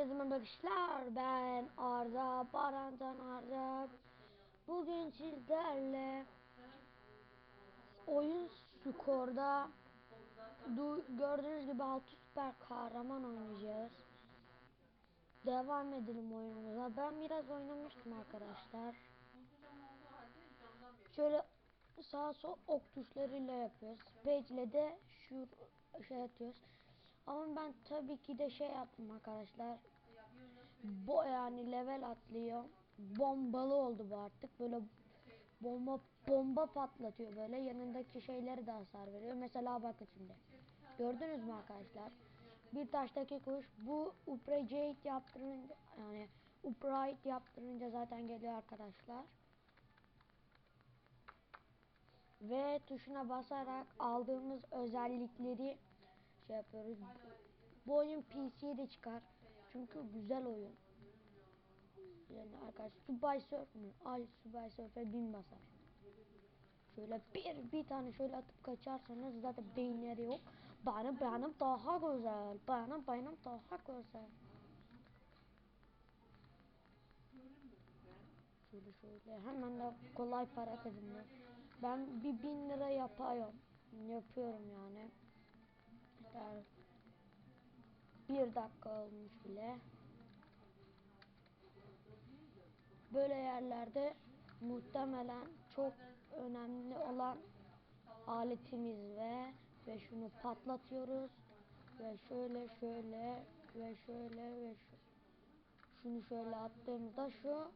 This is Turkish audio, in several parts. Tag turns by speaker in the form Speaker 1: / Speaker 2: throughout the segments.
Speaker 1: Herkese merhaba arkadaşlar. Ben Arda, Barantan Arda. Bugün sizlerle oyun skorda du- gördüğünüz gibi 6 süper kahraman oynayacağız. Devam edelim oyunumuza. Ben biraz oynamıştım arkadaşlar. Şöyle sağ sol ok tuşlarıyla yapıyoruz. Page ile de şu şey atıyoruz. Ama ben tabii ki de şey yaptım arkadaşlar. Bu yani level atlıyor. Bombalı oldu bu artık. Böyle bomba bomba patlatıyor böyle. Yanındaki şeyleri de hasar veriyor. Mesela bakın şimdi. Gördünüz mü arkadaşlar? Bir taştaki kuş bu upgrade yaptırınca yani upright yaptırınca zaten geliyor arkadaşlar. Ve tuşuna basarak aldığımız özellikleri şey yapıyoruz. Bu oyun PC'ye de çıkar. Çünkü güzel oyun. Yani arkadaş Subway Surf mü? Ay Subway Surf'e bin basar. Şöyle bir bir tane şöyle atıp kaçarsanız zaten beyinleri yok. Benim benim daha güzel. Benim benim daha güzel. Şöyle şöyle hemen de kolay para kazanıyor. Ben bir bin lira yapıyorum. Yapıyorum yani. Bir dakika olmuş bile. Böyle yerlerde muhtemelen çok önemli olan aletimiz ve ve şunu patlatıyoruz ve şöyle şöyle ve şöyle ve şu, şunu şöyle attığımızda şu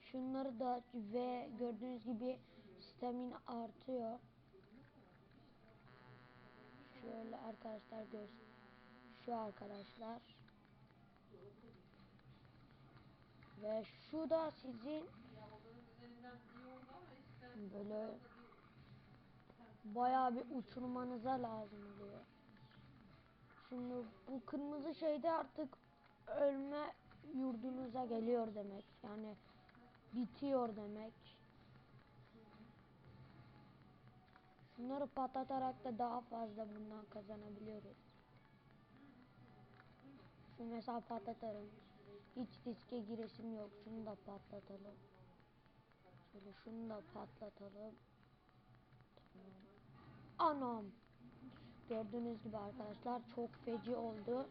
Speaker 1: şunları da ve gördüğünüz gibi stamin artıyor. Şöyle arkadaşlar göz şu arkadaşlar ve şu da sizin böyle bayağı bir uçurmanıza lazım oluyor. Şimdi bu kırmızı şeyde artık ölme yurdunuza geliyor demek. Yani bitiyor demek. Şunları patlatarak da daha fazla bundan kazanabiliyoruz. Şu mesela patlatarım. Hiç riske giresim yok. Şunu da patlatalım. Şöyle şunu da patlatalım. Tamam. Anam. Gördüğünüz gibi arkadaşlar çok feci oldu.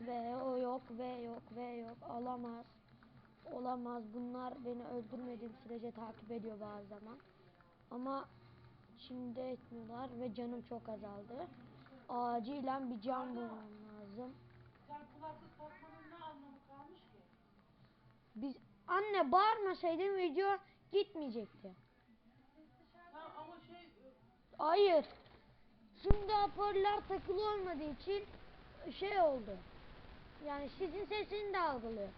Speaker 1: Ve o yok ve yok ve yok. Alamaz. Olamaz. Bunlar beni öldürmediğim sürece takip ediyor bazı zaman. Ama şimdi etmiyorlar ve canım çok azaldı. Acilen bir can bulmam lazım.
Speaker 2: Sen kulaklık takmanın ne anlamı kalmış ki?
Speaker 1: Biz anne bağırmasaydın video gitmeyecekti.
Speaker 2: Ha, ama şey
Speaker 1: Hayır. Şimdi hoparlör takılı olmadığı için şey oldu. Yani sizin sesini de algılıyor.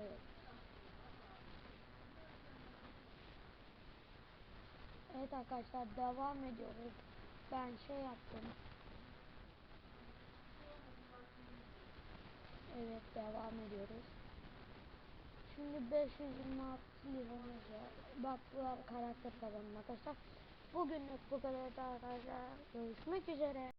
Speaker 1: Evet. Evet arkadaşlar devam ediyoruz. Ben şey yaptım. Evet devam ediyoruz. Şimdi 526 liramız var. Bak bu karakter kazandım arkadaşlar. Bugünlük bu kadar da arkadaşlar. Görüşmek üzere.